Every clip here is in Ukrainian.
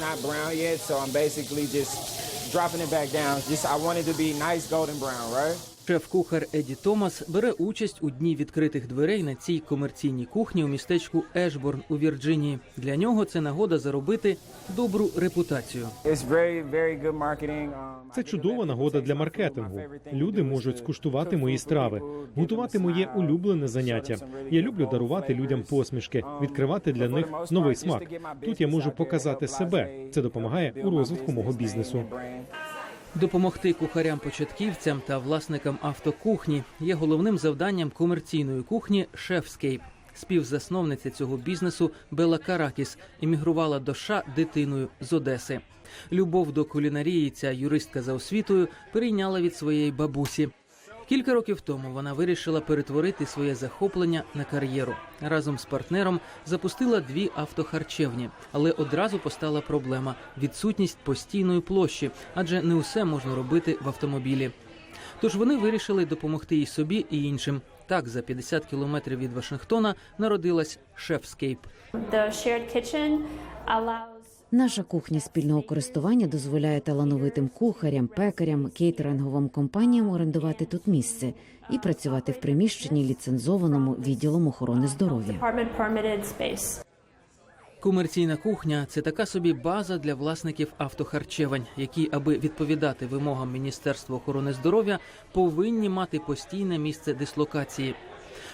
Not brown yet, so I'm basically just dropping it back down. Just I want it to be nice golden brown, right? Шеф-кухар Еді Томас бере участь у дні відкритих дверей на цій комерційній кухні у містечку Ешборн у Вірджинії. Для нього це нагода заробити добру репутацію. Um, Це чудова нагода для маркетингу. Люди можуть скуштувати мої страви, готувати моє улюблене заняття. Я люблю дарувати людям посмішки, відкривати для них новий смак. Тут я можу показати себе. Це допомагає у розвитку мого бізнесу. Допомогти кухарям-початківцям та власникам автокухні є головним завданням комерційної кухні Шефскейп. Співзасновниця цього бізнесу Бела Каракіс іммігрувала до США дитиною з Одеси. Любов до кулінарії ця юристка за освітою перейняла від своєї бабусі. Кілька років тому вона вирішила перетворити своє захоплення на кар'єру. Разом з партнером запустила дві автохарчевні, але одразу постала проблема відсутність постійної площі, адже не усе можна робити в автомобілі. Тож вони вирішили допомогти і собі, і іншим. Так, за 50 кілометрів від Вашингтона народилась Шефскейп. The shared Наша кухня спільного користування дозволяє талановитим кухарям, пекарям, кейтеринговим компаніям орендувати тут місце і працювати в приміщенні ліцензованому відділом охорони здоров'я. Комерційна кухня це така собі база для власників автохарчевань, які, аби відповідати вимогам Міністерства охорони здоров'я, повинні мати постійне місце дислокації.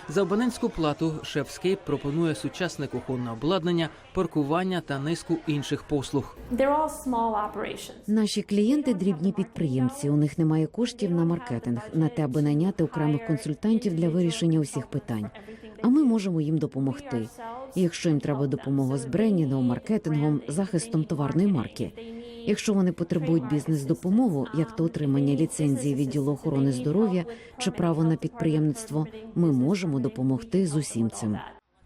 За абонентську плату Шефскейп пропонує сучасне кухонне обладнання, паркування та низку інших послуг. Наші клієнти дрібні підприємці. У них немає коштів на маркетинг, на те, аби найняти окремих консультантів для вирішення усіх питань. А ми можемо їм допомогти. І якщо їм треба допомога з брендінгом, маркетингом, захистом товарної марки. Якщо вони потребують бізнес-допомогу, як то отримання ліцензії відділу охорони здоров'я чи право на підприємництво, ми можемо допомогти з усім цим.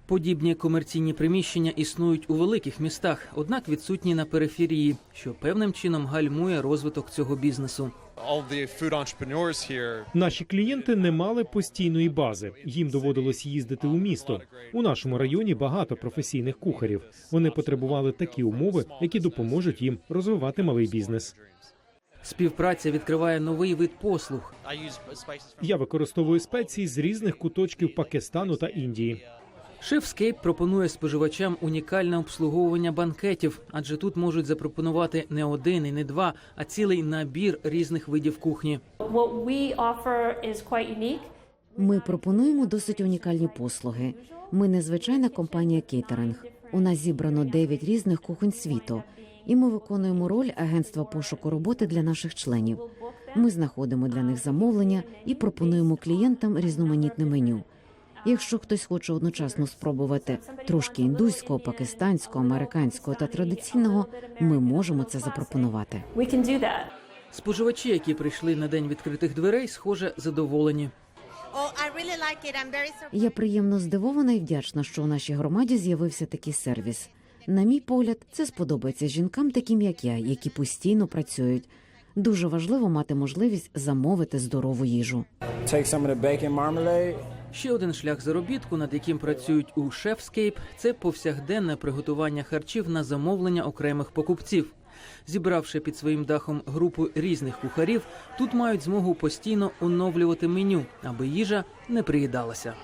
Подібні комерційні приміщення існують у великих містах, однак відсутні на периферії, що певним чином гальмує розвиток цього бізнесу. All the food entrepreneurs here Наші клієнти не мали постійної бази. Їм доводилось їздити у місто. У нашому районі багато професійних кухарів. Вони потребували такі умови, які допоможуть їм розвивати малий бізнес. Співпраця відкриває новий вид послуг. I use spices Я використовую спеції з різних куточків Пакистану та Індії. Шефскейп пропонує споживачам унікальне обслуговування банкетів, адже тут можуть запропонувати не один і не два, а цілий набір різних видів кухні. Ми пропонуємо досить унікальні послуги. Ми незвичайна компанія кейтеринг. У нас зібрано 9 різних кухонь світу, і ми виконуємо роль агентства пошуку роботи для наших членів. Ми знаходимо для них замовлення і пропонуємо клієнтам різноманітне меню. Якщо хтось хоче одночасно спробувати трошки індуського, пакистанського, американського та традиційного, ми можемо це запропонувати. Споживачі, які прийшли на день відкритих дверей, схоже, задоволені. Oh. Я приємно здивована і вдячна, що у нашій громаді з'явився такий сервіс. На мій погляд, це сподобається жінкам, таким як я, які постійно працюють. Дуже важливо мати можливість замовити здорову їжу. Ще один шлях заробітку, над яким працюють у Шефскейп, це повсякденне приготування харчів на замовлення окремих покупців. Зібравши під своїм дахом групу різних кухарів, тут мають змогу постійно оновлювати меню, аби їжа не приїдалася.